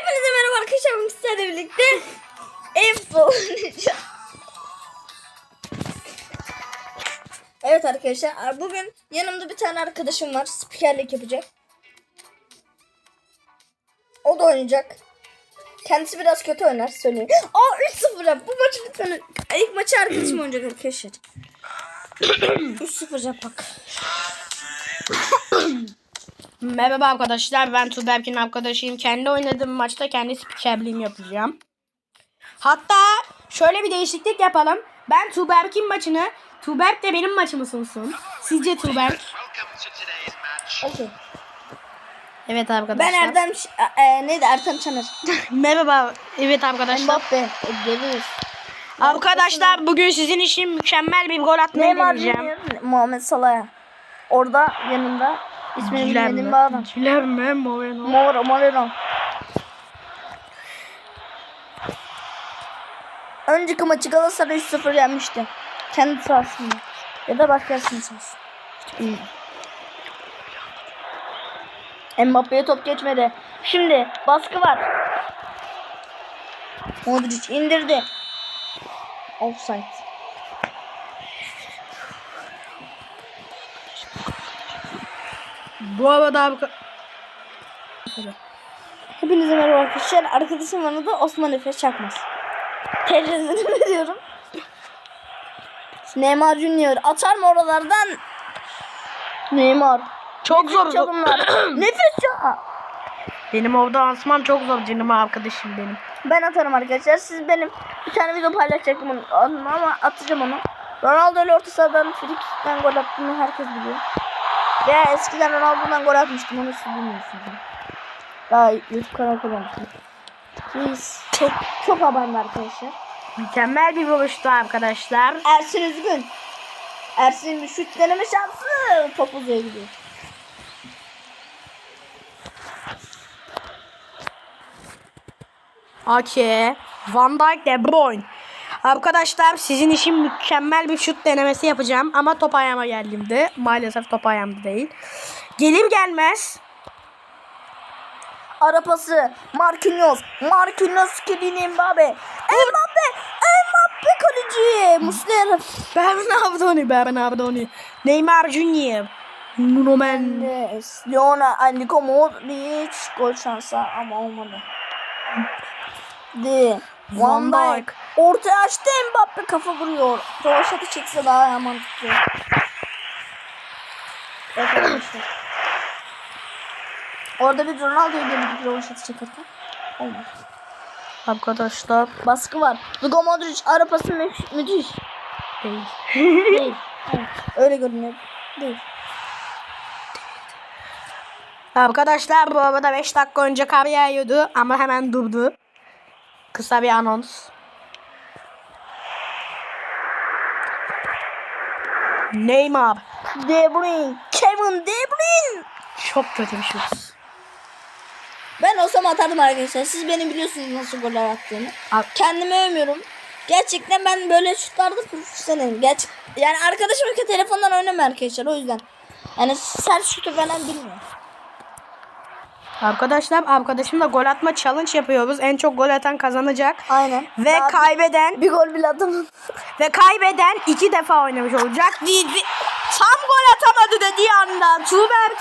Hepinize merhaba arkadaşlar. Bugün sizlerle birlikte ev oynayacağız. Evet arkadaşlar. Bugün yanımda bir tane arkadaşım var. Spikerlik yapacak. O da oynayacak. Kendisi biraz kötü oynar söyleyeyim. Aa 3-0 yap. Bu maçı lütfen. İlk maçı arkadaşım oynayacak arkadaşlar. 3-0 yap bak. Merhaba arkadaşlar ben Tuberk'in arkadaşıyım. Kendi oynadığım maçta kendi spikerliğimi yapacağım. Hatta şöyle bir değişiklik yapalım. Ben Tuberk'in maçını, Tuberk de benim maçımı sunsun. Sizce Tuberk? Okey. Evet arkadaşlar. Ben Erdem e, e, neydi Ertem Çaner. Merhaba. Evet arkadaşlar. Mbappe. Dövüyoruz. Arkadaşlar bugün sizin için mükemmel bir gol atmayı deneyeceğim. Muhammed Salah'a. Orada yanında ismini bilmediğim bir adam. Guilherme Moreno. Mor Moreno. Önceki maçı Galatasaray 3-0 yenmişti. Kendi sahasında. Ya da başkasının sahası. Mbappe'ye top geçmedi. Şimdi baskı var. Modric indirdi. Offside. Bu arada arka- Hepinize merhaba arkadaşlar. Arkadaşım bana da Osman Efe Çakmaz. Tecrübesini veriyorum. Neymar Junior atar mı oralardan? Neymar. çok zor. Çalımlar. Nefes ya. Benim orada asmam çok zor canım arkadaşım benim. Ben atarım arkadaşlar. Siz benim bir tane video paylaşacaktım onu ama atacağım onu. Ronaldo ile orta sahadan frikikten gol attığını herkes biliyor. Veya eskiden Ronaldo'dan gol atmıştım onu siz bilmiyorsunuz. Daha YouTube kanalı kullanmıştım. Biz çok çok abandı arkadaşlar. Mükemmel bir vuruştu arkadaşlar. Ersin üzgün. Ersin bir şut deneme şansı. Top uzaya gidiyor. Ake, Van Dijk, De Bruyne. Arkadaşlar sizin için mükemmel bir şut denemesi yapacağım ama top ayağıma geldiğimde maalesef top ayağımda değil. Gelir gelmez Ara pası. Marquinhos. Marquinhos Kylian Mbappe. Mbappe. Mbappe kaleci. Muslera. Bernardoni, Bernardoni, Neymar Junior, Nuno Mendes. Leona. Ay, Nico Modric. Gol şansı ama olmadı. De. Van Dijk. Ortaya açtı Mbappe kafa vuruyor. Rovaşatı çekse daha mantıklı. Evet. Orada bir Ronaldo'yu denedik Rovaşatı çekerken. Olmadı. Arkadaşlar Baskı var. Luka Modric ara pası mü müthiş. değil. Değil. Evet, öyle görünüyor. Değil. Arkadaşlar bu arada 5 dakika önce kar yağıyordu ama hemen durdu. Kısa bir anons. Neymar. De Bruyne. Kevin De Bruyne. Çok kötü bir şut. Ben olsam atardım arkadaşlar. Siz beni biliyorsunuz nasıl goller attığımı. Abi, Kendimi övmüyorum. Gerçekten ben böyle şutlarda profesyonelim. Gerçek yani arkadaşım ki telefondan oynamıyor arkadaşlar o yüzden. Yani sert şutu falan bilmiyor. Arkadaşlar arkadaşımla gol atma challenge yapıyoruz. En çok gol atan kazanacak. Aynen. Ve Daha kaybeden bir gol bile atamadım. ve kaybeden iki defa oynamış olacak. Tam gol atamadı dediği anda Tuğberk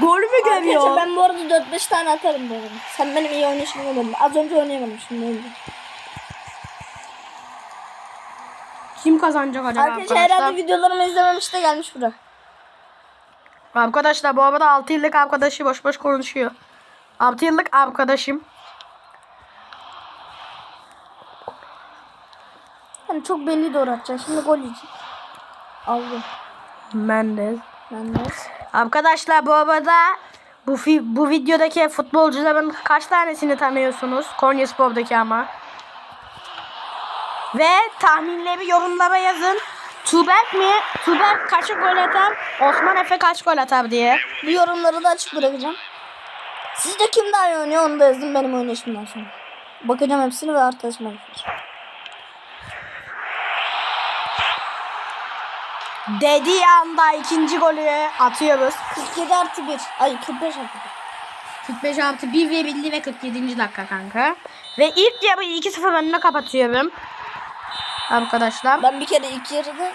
golü mü Arkadaşlar görüyor? ben bu arada 4-5 tane atarım bu arada. Sen benim iyi oynayışımı görmedin. Az önce oynayamadım şimdi. Kim kazanacak acaba Arkadaşlar arkadaşlar? herhalde videolarımı izlememiş de gelmiş buraya. Arkadaşlar bu arada 6 yıllık arkadaşı boş boş konuşuyor. 6 yıllık arkadaşım. Hani çok belli doğru atacak. Şimdi gol yiyecek. Aldı. Mendes. Mendes. Arkadaşlar bu arada bu bu videodaki futbolcuların kaç tanesini tanıyorsunuz? Konyaspor'daki ama. Ve tahminleri yorumlara yazın. Tuberk mi? Tuberk kaç gol atar? Osman Efe kaç gol atar diye. Bu yorumları da açık bırakacağım. Sizce kim daha iyi oynuyor onu da yazın benim oynayışımdan sonra. Bakacağım hepsini ve arkadaşıma bakacağım. Dediği anda ikinci golü atıyoruz. 47 artı 1. Ay 45 artı 45 artı 1 verildi ve 47. dakika kanka. Ve ilk yarıyı 2-0 önüne kapatıyorum. Arkadaşlar. Ben bir kere ilk yarıda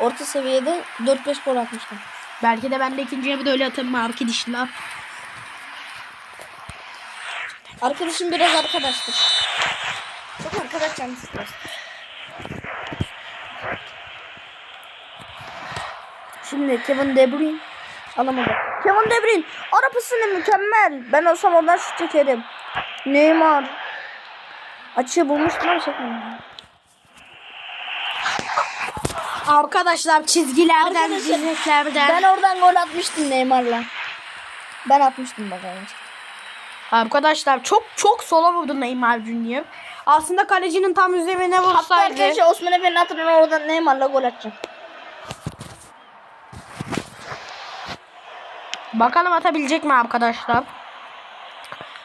orta seviyede 4-5 gol atmıştım. Belki de ben de ikinci yarıda öyle atarım abi dişler. Arkadaşım biraz arkadaştır. Çok arkadaş canlısı. Şimdi Kevin De Bruyne alamadı. Kevin De Bruyne arabasını mükemmel. Ben olsam ondan şut çekerim. Neymar. Açığı bulmuştum ama çekmedim. Arkadaşlar çizgilerden, Arkadaşlar, direklerden. Ben oradan gol atmıştım Neymar'la. Ben atmıştım bak önce. Arkadaşlar çok çok sola vurdu Neymar Junior. Aslında kalecinin tam üzerine Hatta vursaydı. arkadaşlar Osman Efe'nin hatırına oradan Neymar'la gol atacağım. Bakalım atabilecek mi arkadaşlar?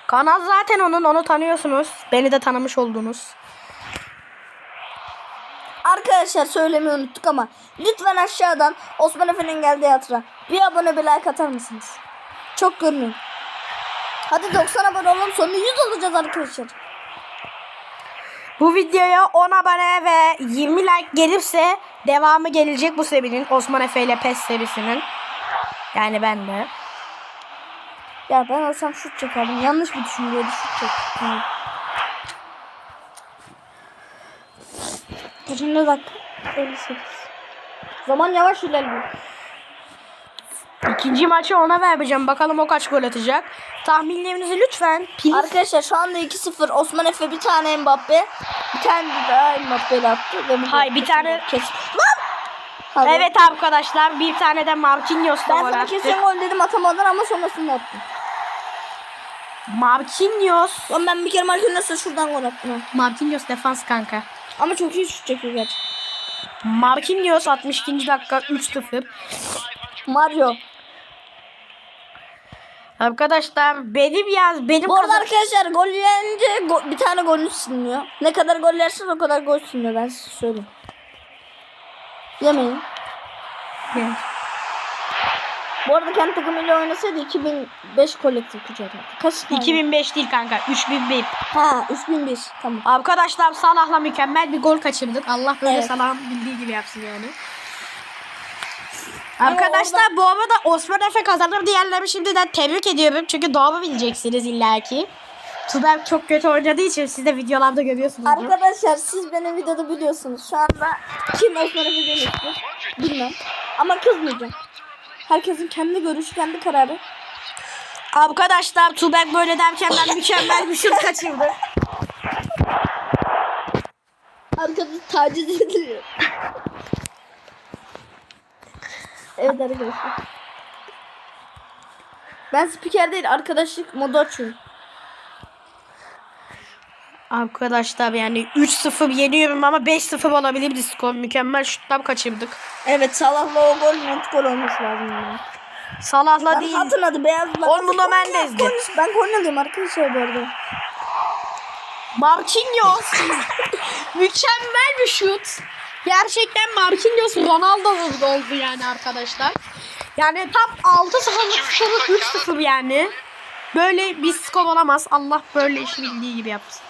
Kanal zaten onun onu tanıyorsunuz. Beni de tanımış oldunuz. Arkadaşlar söylemeyi unuttuk ama lütfen aşağıdan Osman Efe'nin geldiği hatıra bir abone bir like atar mısınız? Çok görünüyor. Hadi 90 abone olalım sonra 100 olacağız arkadaşlar. Bu videoya 10 abone ve 20 like gelirse devamı gelecek bu serinin. Osman Efe ile PES serisinin. Yani ben de. Ya ben olsam şut çekerdim. Yanlış bir düşünceydi şut çektim. Kaçıncı dakika? 58. Zaman yavaş ilerliyor. İkinci maçı ona vereceğim. Bakalım o kaç gol atacak. Tahminlerinizi lütfen. Please. Arkadaşlar şu anda 2-0 Osman Efe bir tane Mbappe. Bir tane daha Mbappe attı. Hayır, bir tane- Kes. Lan! Hadi. Evet arkadaşlar bir tane de Marquinhos da Ben gol sana attı. kesin gol dedim atamadın ama sonrasında attın. Marquinhos. Lan ben bir kere Marquinhos'a şuradan gol attım. Marquinhos defans kanka. Ama çok iyi şut çekiyor gerçekten. Marquinhos 62. dakika 3-0. Mario. Arkadaşlar benim yaz benim Bu arada kazan- arkadaşlar gol yiyince go- bir tane golünüz siliniyor. Ne kadar gol yersen o kadar gol siliniyor ben size söyleyeyim. Yemeyin. Bu arada kendi takımıyla oynasaydı 2005 kolektif gücü atardı. Kaç tane? 2005 değil kanka 3001. Ha 3001 tamam. Arkadaşlar Salah'la mükemmel bir gol kaçırdık. Allah böyle Evet. Salah'ın bildiği gibi yapsın yani. Arkadaşlar bu arada Osman Efe kazanır diyenleri şimdiden tebrik ediyorum. Çünkü doğru bileceksiniz illaki. Tuber çok kötü oynadığı için siz de videolarda görüyorsunuz. Arkadaşlar siz benim videoda biliyorsunuz. Şu anda kim Osman Efe demiştir bilmem. Ama kızmayacağım. Herkesin kendi görüşü, kendi kararı. Arkadaşlar Tuber böyle derken ben mükemmel bir şut kaçırdım. Arkadaş taciz ediliyor. Evet arkadaşlar. Ben spiker değil arkadaşlık modu açıyorum. Arkadaşlar yani 3-0 yeniyorum ama 5-0 olabilirdi skor. Mükemmel şutlar kaçırdık. Evet Salah'la o gol net gol olması lazım. Yani. Salah'la Ben değil. hatırladı beyazla. On Nuno Mendes'di. Ben Konya'lıyım arkadaşlar bu arada. Marquinhos. Mükemmel bir şut. Gerçekten Marquinhos Ronaldo oldu yani arkadaşlar. Yani tam 6 0 3-0 yani. Böyle bir skor olamaz. Allah böyle işi bildiği gibi yapsın.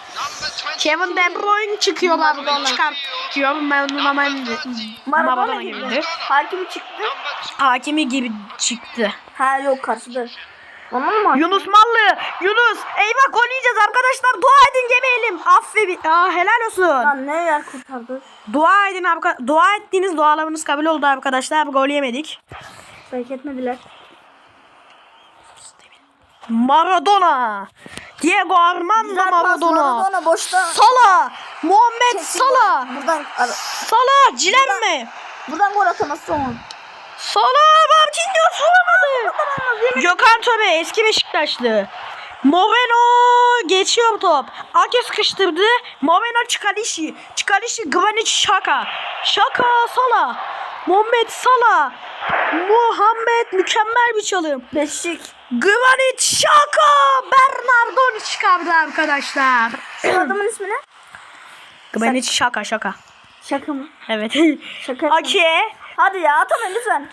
Kevin De Bruyne çıkıyor Maradona çıkartıyor. Maradona Maradona gibi. Hakimi çıktı. Hakimi gibi çıktı. Ha yok karşıda. Mu? Yunus Mallı. Yunus. Eyvah gol yiyeceğiz arkadaşlar. Dua edin yemeyelim. Aferin. Aa, helal olsun. Lan ne yer kurtardı? Dua edin arka dua ettiğiniz dualarınız kabul oldu arkadaşlar. Gol yemedik. Belki etmediler. Maradona. Diego Armando Güzel Maradona. Maradona boşta. Salah. Muhammed Kesin Salah. Buradan ara- Salah cilenme. buradan gol atamazsa on. Salah Marquinhos vuramadı. Gökhan Töbe eski Beşiktaşlı. Moreno geçiyor top. Ake sıkıştırdı. Moreno Çikalişi. Çikalişi Granit Şaka. Şaka Salah. Muhammed Salah. Muhammed mükemmel bir çalım. Beşik. Granit Şaka. Bernardo çıkardı arkadaşlar. Şu adamın ismi ne? Granit Şaka şaka. Şaka mı? Evet. Şaka. Ake. Hadi ya atama lütfen.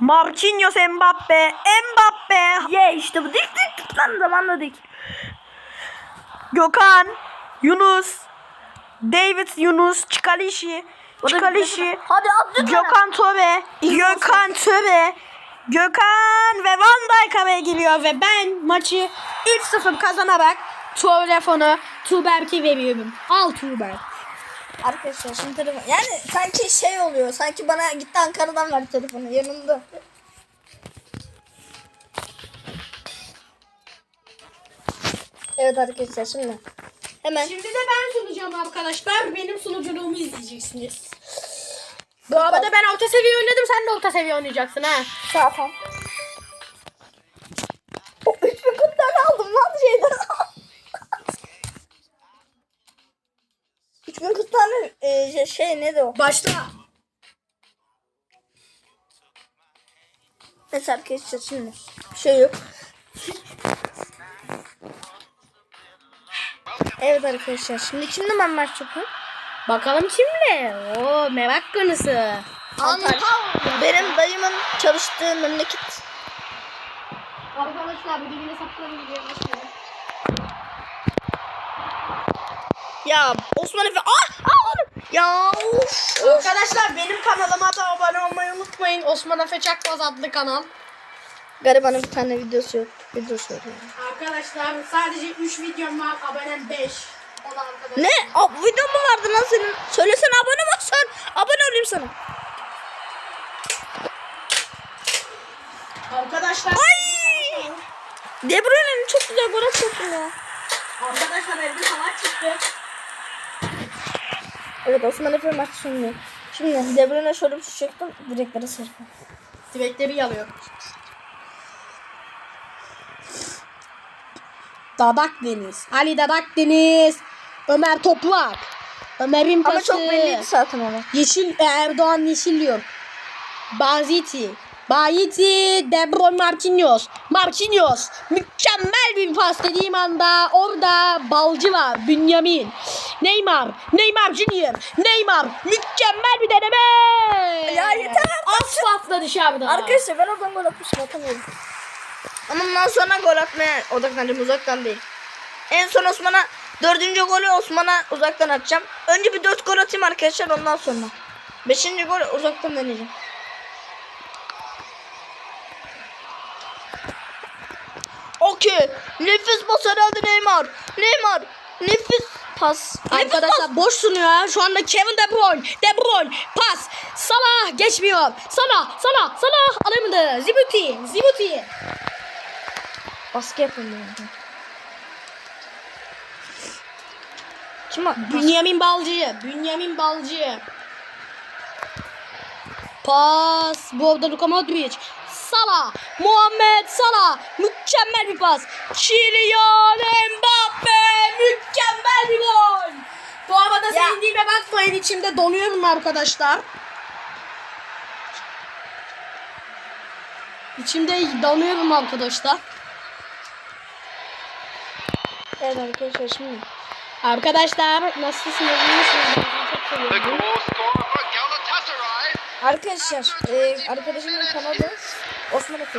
Marquinhos Mbappe. Mbappe. Ye işte bu dik dik lan zamanla dik. Gökhan. Yunus. David Yunus. Çikalişi. Çikalişi. Hadi at lütfen. Gökhan Töbe. Gökhan Töbe. Gökhan ve Van Dijk araya giriyor ve ben maçı 3-0 kazanarak telefonu Tuğberk'e veriyorum. Al Tuğberk. Arkadaşlar şimdi telefon. Yani sanki şey oluyor. Sanki bana gitti Ankara'dan verdi telefonu yanımda. Evet arkadaşlar şimdi. Hemen. Şimdi de ben sunacağım arkadaşlar. Benim sunuculuğumu izleyeceksiniz. Bu arada ben orta seviye oynadım. Sen de orta seviye oynayacaksın ha. Zaten. O 3040 tane aldım lan şeyden. 3040 tane e, şey, şey neydi o? Başla. Neyse arkadaşlar şimdi. Bir şey yok. Evet arkadaşlar şimdi kimle ben maç yapıyorum? Bakalım kimle? Oo merak konusu. Antalya. Benim dayımın çalıştığı memleket. Arkadaşlar bir dibine saklanın diye Ya Osman Efe. Ah! Ah. Ya of. Arkadaşlar benim kanalıma da abone olmayı unutmayın. Osman Efe Çakmaz adlı kanal. Garibanın bir tane videosu yok. Videosu yok. yani. Arkadaşlar sadece 3 videom var. Abonem 5. O da arkadaşlar. Ne? Ab video mu vardı lan senin? Söylesene abone mi olsan? Abone olayım sana. Arkadaşlar. Ay! De Bruyne'nin çok güzel gol atıyorsun ya. Arkadaşlar evde savaş çıktı. Evet Osman Efe maç şimdi. Şimdi De Bruyne şöyle bir şey çektim. Direklere sırtım. Direkleri yalıyor. Dadak Deniz. Ali Dadak Deniz. Ömer Toprak. Ömer'in pası. Ama çok belliydi zaten ona. Yeşil Erdoğan Yeşilliyor. Baziti. Bayiti, De Bruyne Marquinhos. Marquinhos. Mükemmel bir pas dediğim anda orada balcı var. Bünyamin. Neymar. Neymar Junior. Neymar. Mükemmel bir deneme. Ya yeter artık. Asfaltla dışarıda. Arkadaşlar ben oradan gol atmışım atamıyorum. Ama bundan sonra gol atmaya odaklanacağım uzaktan değil. En son Osman'a dördüncü golü Osman'a uzaktan atacağım. Önce bir dört gol atayım arkadaşlar ondan sonra. Beşinci gol uzaktan deneyeceğim. Okey. Nefis pas herhalde Neymar. Neymar. Nefis pas. Nefis pas. Arkadaşlar boş sunuyor ya. Şu anda Kevin De Bruyne. De Bruyne. Pas. Salah geçmiyor. Salah. Salah. Salah. Alamadı. Zibuti. Zibuti. Baskı yapalım yani. Kim o? Bünyamin Balcı. Bünyamin Balcı. Pas. Bu arada Luka Modric. Salah. Muhammed Salah. Mükemmel bir pas. Kylian Mbappe. Mükemmel bir gol. Bu arada Ya. sevindiğime bakmayın. içimde donuyorum arkadaşlar. İçimde donuyorum arkadaşlar. Evet arkadaşlar şimdi. Arkadaşlar nasılsınız? Galatasaray, Arkadaşlar e, arkadaşımın kanalı Osman Efe.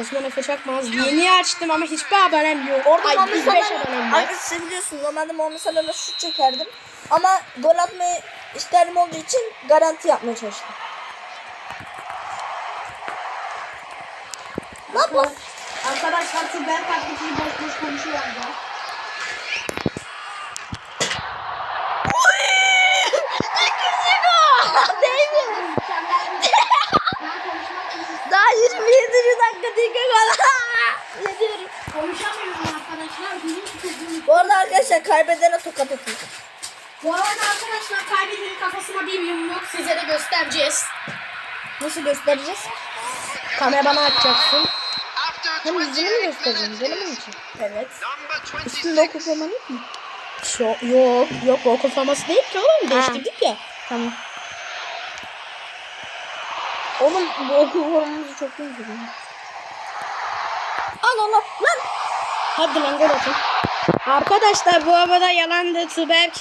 Osman Efe Çakmaz. Yeni açtım ama hiçbir abonem yok. Orada Ay Muhammed 105 Salah'la abonem var. arkadaşlar biliyorsunuz normalde Muhammed Salah'la şut çekerdim. Ama gol atmayı isterim olduğu için garanti yapmaya çalıştım. Ne yapalım? Arkadaşlar şu ben taklitini boş boş konuşuyorlar. Değmiyor. Daha dakika kala. Ne diyorum? Konuşamıyorum arkadaşlar. Bizim çocuğum. Bu arada arkadaşlar kaybedene tokat atıyor. Bu arada arkadaşlar kaybedenin kafasına bir yumruk size de göstereceğiz. Nasıl göstereceğiz? Kamerana açacaksın. After Hem yüzünü mü 28 göstereceğim? Benim için? Evet. Üstünde 26 okul formanı yok mu? Yok yok yok o kafaması değil ki oğlum değiştirdik ya. Tamam. Oğlum bu okul formamızı çok iyi duruyor. Al al. Lan. Hadi lan gol atın. Arkadaşlar bu arada yalandı Tuberk.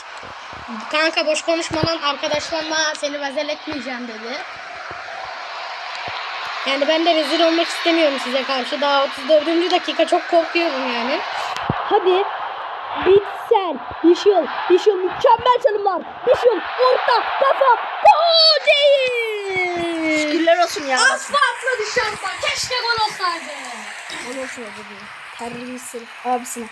Kanka boş konuşma lan arkadaşlarla seni vezel etmeyeceğim dedi. Yani ben de rezil olmak istemiyorum size karşı. Daha 34. dakika çok korkuyorum yani. Hadi. Bitsel. Yeşil. Yeşil mükemmel çalımlar. Yeşil. Orta. Kafa. Gol değil. Şükürler olsun ya. Asla atmadı şansa. Keşke gol olsaydı. Onu olsun acaba. Terbiyesiz abisine.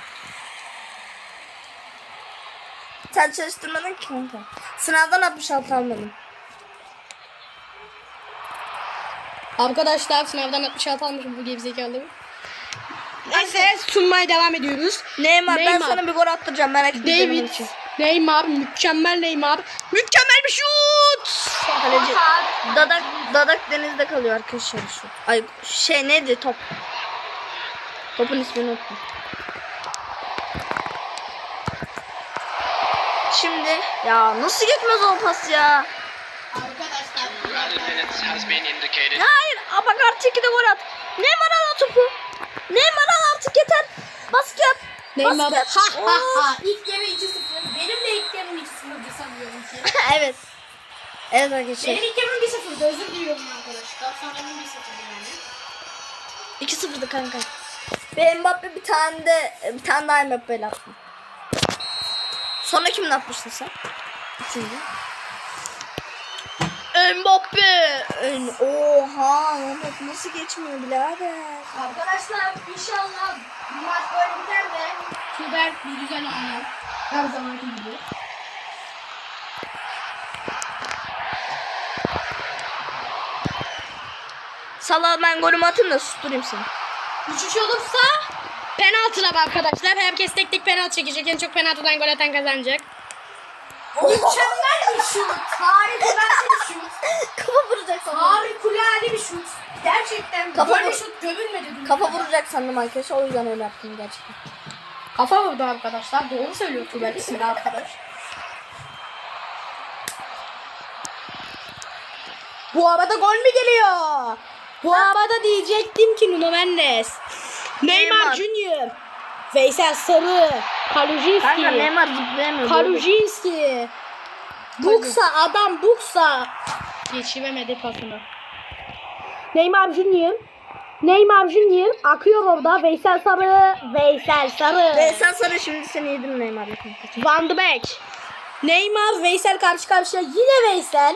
Sen çalıştırmadın ki kanka. Sınavdan 66 almadım. Arkadaşlar sınavdan 66 almışım bu gerizekalı. Neyse sunmaya devam ediyoruz. Neymar, ben Neymar. sana bir gol attıracağım merak etme. David, için. Neymar, mükemmel Neymar. Mükemmel bir şut. Kaleci Dadak Dadak denizde kalıyor arkadaşlar şu. Ay şey neydi top? Topun ismini unuttum. Şimdi ya nasıl gitmez o pas ya? Hayır bak artık iki de gol at. Neymar al topu. Neymar al artık yeter. Baskı yap. Neymar. Ha ha ha. İlk yarı 2-0. Benim de ilk yarım 2-0'dı sanıyorum ki. evet. Evet arkadaşlar. Benim ilk yarım 1-0'dı. Özür diliyorum arkadaşlar. Sanırım 1-0'dı yani. 2-0'dı kanka. Ve Mbappe bir tane de bir tane daha Mbappe'yle attı. Sonra kimin atmıştın sen? Üçüncü. Mbappe. Oha Mbappe nasıl geçmiyor birader? Arkadaşlar inşallah bu maç böyle biter de Tuber bir güzel oynar. Her zamanki gibi. Salah ben golümü atayım da susturayım seni. 3-3 olursa penaltılar arkadaşlar. Herkes tek tek penaltı çekecek. En çok penaltıdan gol atan kazanacak. Mükemmel bir şut. Harikulade bir şut. Kafa vuracaksın. Harikulade bir şut. Gerçekten Kafa böyle vur- şut görülmedi. dünyada. Kafa vuracak sandım arkadaşlar o yüzden öyle yaptım gerçekten. Kafa vurdu arkadaşlar. Doğru söylüyor Tuber isimli arkadaş. Bu arada gol mü geliyor? Bu arada diyecektim ki Nuno Mendes. Neymar, Neymar. Junior. Veysel Sarı. Kalujinski. Kanka Neymar zıplayamıyor. Kalujinski. Buksa adam Buksa. Geçiremedi pasını. Neymar Junior. Neymar Junior akıyor orada. Veysel Sarı. Veysel Sarı. Ve sen sana şimdi seni yedim Neymar'la. Van de Beek. Neymar, Veysel karşı karşıya. Yine Veysel.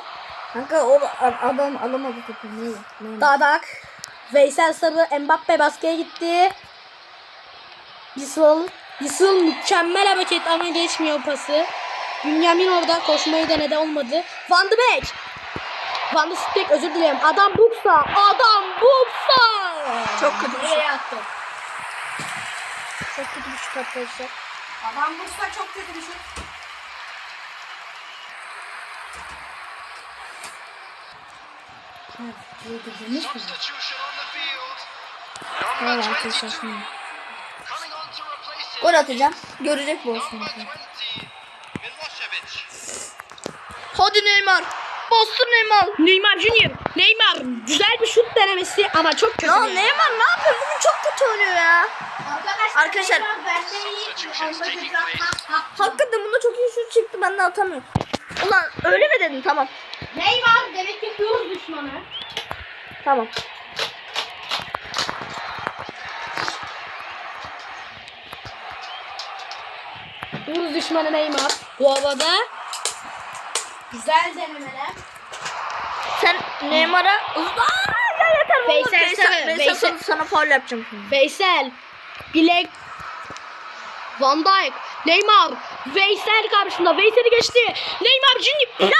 Kanka o adam alamadı topu. Dadak. Veysel Sarı. Mbappe baskıya gitti. Yısıl. Yısıl mükemmel hareket ama geçmiyor pası. Bünyamin orada koşmayı denedi olmadı. Van de Beek. Van de Beek özür dilerim. Adam Buksa. Adam Buksa. Çok kötü bir şut. Attı? Çok kötü bir şut arkadaşlar. Adam Buksa çok kötü bir şut. Substitution on the field. Tamam Number arkadaşlar 22 şimdi. coming on to replace him. Gol atacağım. Görecek bu olsun. Number 20 Milosevic. Hadi Neymar. Bastır Neymar. Neymar Junior. Neymar güzel bir şut denemesi ama çok kötü. Ya. Neymar ne yapıyor? Bugün çok kötü oynuyor ya. Arkadaşlar, Arkadaşlar-. Hakikaten bunda çok iyi şut çıktı. Ben de atamıyorum. Ulan öyle mi dedin? Tamam. Neymar düşmanı. Tamam. Yunus düşmanı Neymar. Bu havada güzel denemeler. Sen Neymar'a... Aa, ya yeter. Veysel Veysel, Veysel, Veysel- sana faul yapacağım. Veysel, Bilek, Van Dijk, Neymar, Veysel karşısında. Veysel'i geçti. Neymar Junior.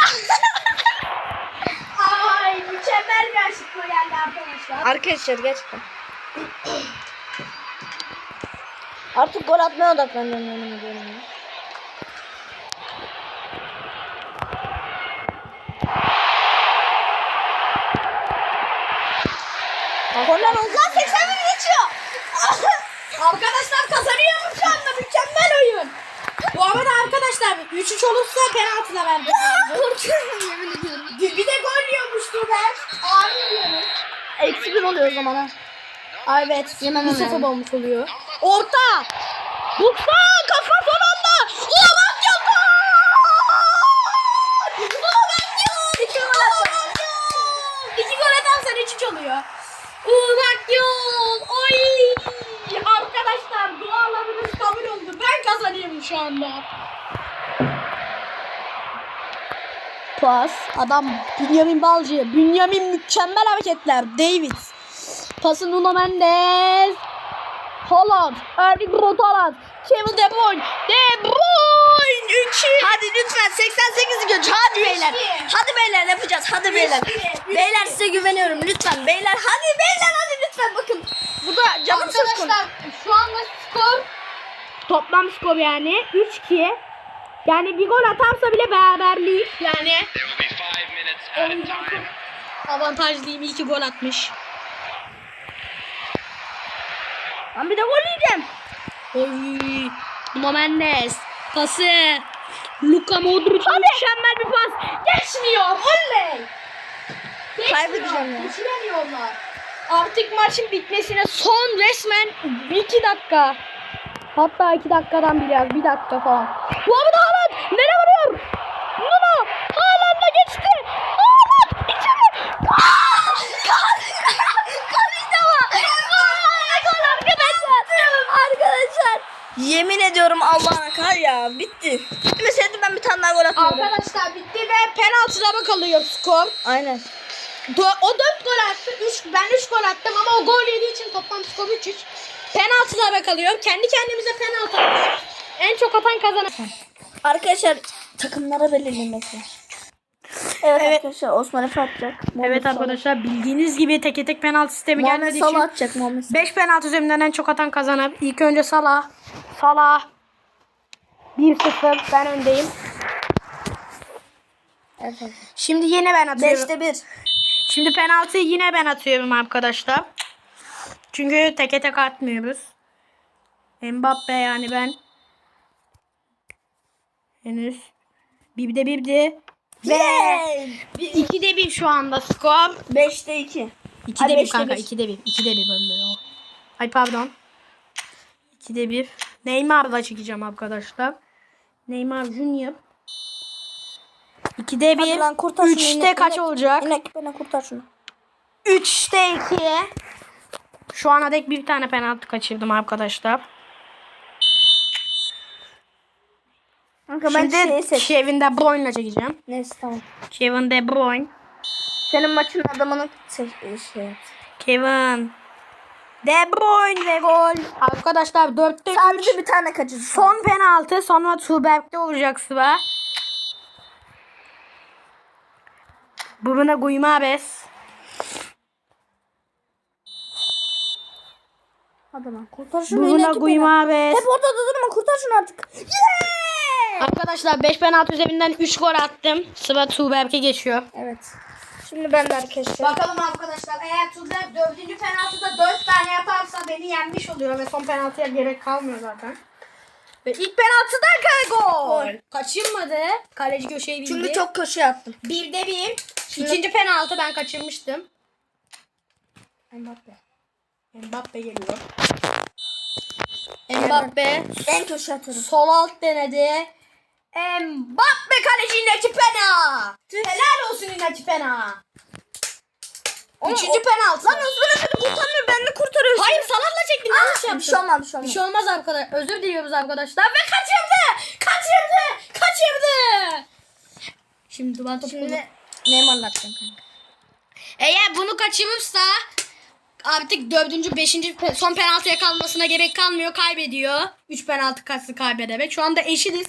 Mükemmel bir açıklama geldi arkadaşlar. Arkadaşlar gerçekten. Artık gol atmaya odaklanıyorum ediyorum ya. Korner Ozan 80 geçiyor. Arkadaşlar kazanıyorum şu anda mükemmel oyun. Bu arada arkadaşlar 3-3 olursa penaltıla verdi. Korkuyorum yemin ediyorum. bir de gol yiyormuştu ben. Abi yiyorum. Eksi bir oluyor o zaman ha. Ay evet. Yemem sıfır yani. olmuş oluyor. Orta. Buksa kafa son anda. Ulan yapma. İki gol atacağım. İki gol atarsan 3-3 oluyor. Burak yol. Oy. Arkadaşlar dualarınız kabul oldu. Ben kazanıyorum şu anda. Pas. Adam Bünyamin Balcı. Bünyamin mükemmel hareketler. David. Pası Nuno Mendes. Holland. Erling Braut Haaland. Kevin De Bruyne. De Bruyne. 3 Hadi lütfen 88 gün. Hadi beyler. Hadi beyler yapacağız. Hadi beyler. Beyler size güveniyorum lütfen. Beyler hadi beyler hadi lütfen bakın. Burada canım söz konusu. Arkadaşlar şu anda skor toplam skor yani 3-2. Yani bir gol atarsa bile beraberlik. Yani avantajlıyım. İyi ki gol atmış. Ben bir de gol yiyeceğim. Oy. Nuno Mendes. Pası. Luka Modric. Mükemmel bir pas. Geçmiyor. Oley. Kaybedeceğim ya. Geçiremiyorlar. Artık maçın bitmesine son resmen 2 dakika. Hatta 2 dakikadan biraz. 1 dakika falan. Bu arada Haaland nereye vuruyor? Nuno Haaland'a geçti. Haaland içeri. Arkadaşlar. Yemin ediyorum Allah'ına kar ya. Bitti. Bitmeseydi ben bir tane daha gol atmıyordum. Arkadaşlar bitti ve penaltılara kalıyor skor. Aynen. Do- o 4 gol attı. Üç, ben 3 gol attım ama o gol yediği için toplam skor 3-3. Penaltılara kalıyor. Kendi kendimize penaltı atıyoruz. En çok atan kazanır. Arkadaşlar takımlara belirlemesi. Evet, arkadaşlar Osman Efe atacak. Muhammed Evet Salah. arkadaşlar bildiğiniz gibi tek tek penaltı sistemi Muhammed gelmediği Salah için atacak Muhammed Salah. 5 penaltı üzerinden en çok atan kazanır. İlk önce Salah. Salah. 1-0 ben öndeyim. Evet, evet. Şimdi yine ben atıyorum. 5'te 1. Şimdi penaltıyı yine ben atıyorum arkadaşlar. Çünkü teke tek atmıyoruz. Mbappe yani ben henüz bir de bir de ve iki de bir şu anda skor. 5'te 2. İki Ay, de bir beşte kanka bir. iki de bir. iki de bir bölünüyor. Ay pardon. İki de bir. Neymar'la çekeceğim arkadaşlar. Neymar Junior. İki de bir. Hadi lan kurtar şunu. Üçte inek- kaç inek- olacak? İnek bana kurtar şunu. 3'te 2. Şu ana dek bir tane penaltı kaçırdım arkadaşlar. Kanka ben Şimdi seç. Kevin De Bruyne'la çekeceğim. Neyse tamam. Kevin De Bruyne. Senin maçın adamını seç. Şey yap. Kevin. De Bruyne ve gol. Arkadaşlar 4'te 3. Sadece bir tane kaçırdı. Son penaltı. Sonra Tuğberk'te olacak sıra. Bruno Guimaraes. Hadi lan kurtar şunu. İnek beni. Guimaraes. Hep ortada durma kurtar şunu artık. Yeah! Arkadaşlar 5 penaltı üzerinden 3 gol attım. Sıra Tuğberk'e geçiyor. Evet. Şimdi ben de arkadaşlar. Bakalım arkadaşlar eğer Tuğberk 4. penaltıda 4 tane yaparsa beni yenmiş oluyor ve son penaltıya gerek kalmıyor zaten. Ve ilk penaltıda kale gol. Kaçırmadı. Kaleci köşeyi bildi. Çünkü çok köşeye attım. Bir de bir. İkinci penaltı ben kaçırmıştım. Mbappe. Mbappe geliyor. Mbappe En köşe atarım. sol alt denedi. Mbappe kalecinin içi pena. Helal olsun inaki pena. Üçüncü penaltı. Lan Osman Efe'ni kurtarmıyor. Ben de kurtarıyorum. Hayır Salah'la çektim yanlış Bir yaptım. şey olmaz bir şey Bir olmaz. şey olmaz arkadaşlar. Özür diliyoruz arkadaşlar. Ve kaçırdı. Kaçırdı. Kaçırdı. Şimdi ben topu Şimdi Neymar'la atacağım kanka. Eğer bunu kaçırırsa artık dördüncü, beşinci son penaltıya kalmasına gerek kalmıyor. Kaybediyor. Üç penaltı kaçtı kaybederek. Şu anda eşitiz.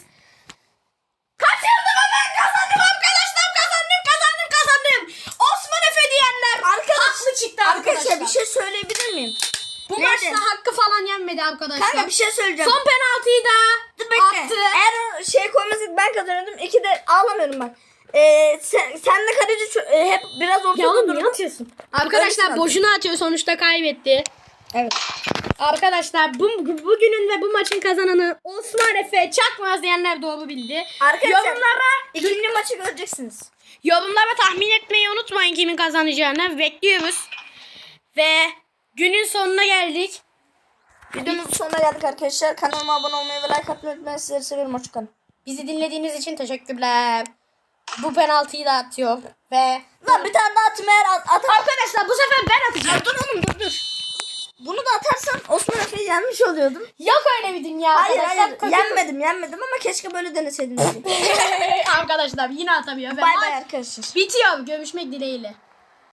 Kaçırdım ve ben kazandım arkadaşlar. Kazandım, kazandım, kazandım. Osman Efe diyenler haklı çıktı arkadaşlar. Arkadaşlar bir şey söyleyebilir miyim? Bu Neydi? maçta hakkı falan yenmedi arkadaşlar. Kanka bir şey söyleyeceğim. Son penaltıyı da Bekle. attı. Eğer o şey koymasaydı ben kazanıyordum. İki de ağlamıyorum bak. Ee, sen, senle kaleci ço- e, hep biraz ortada Ya oğlum durun. niye atıyorsun? Arkadaşlar Öylesine boşuna atıyor sonuçta kaybetti. Evet. Arkadaşlar bu, bugünün ve bu maçın kazananı Osman Efe Çakmaz diyenler doğru bildi. Arkadaşlar Yorumlara ikinci maçı göreceksiniz. yorumlara tahmin etmeyi unutmayın kimin kazanacağını. Bekliyoruz. Ve günün sonuna geldik. Videomuzun sonuna geldik arkadaşlar. Kanalıma abone olmayı ve like atmayı unutmayın. Sizleri seviyorum. Hoşçakalın. Bizi dinlediğiniz için teşekkürler. Bu penaltıyı da atıyor. Ve Lan bir tane daha eğer at, atar. arkadaşlar bu sefer ben atacağım. Dur oğlum dur dur. Bunu da atarsan Osman Efe'yi yenmiş oluyordum. Yok öyle bir dünya Hayır arkadaşlar. hayır Kötü- yenmedim yenmedim ama keşke böyle deneseydim. dedim. arkadaşlar yine atamıyor. Ve bay maç bay arkadaşlar. Bitiyor. Görüşmek dileğiyle.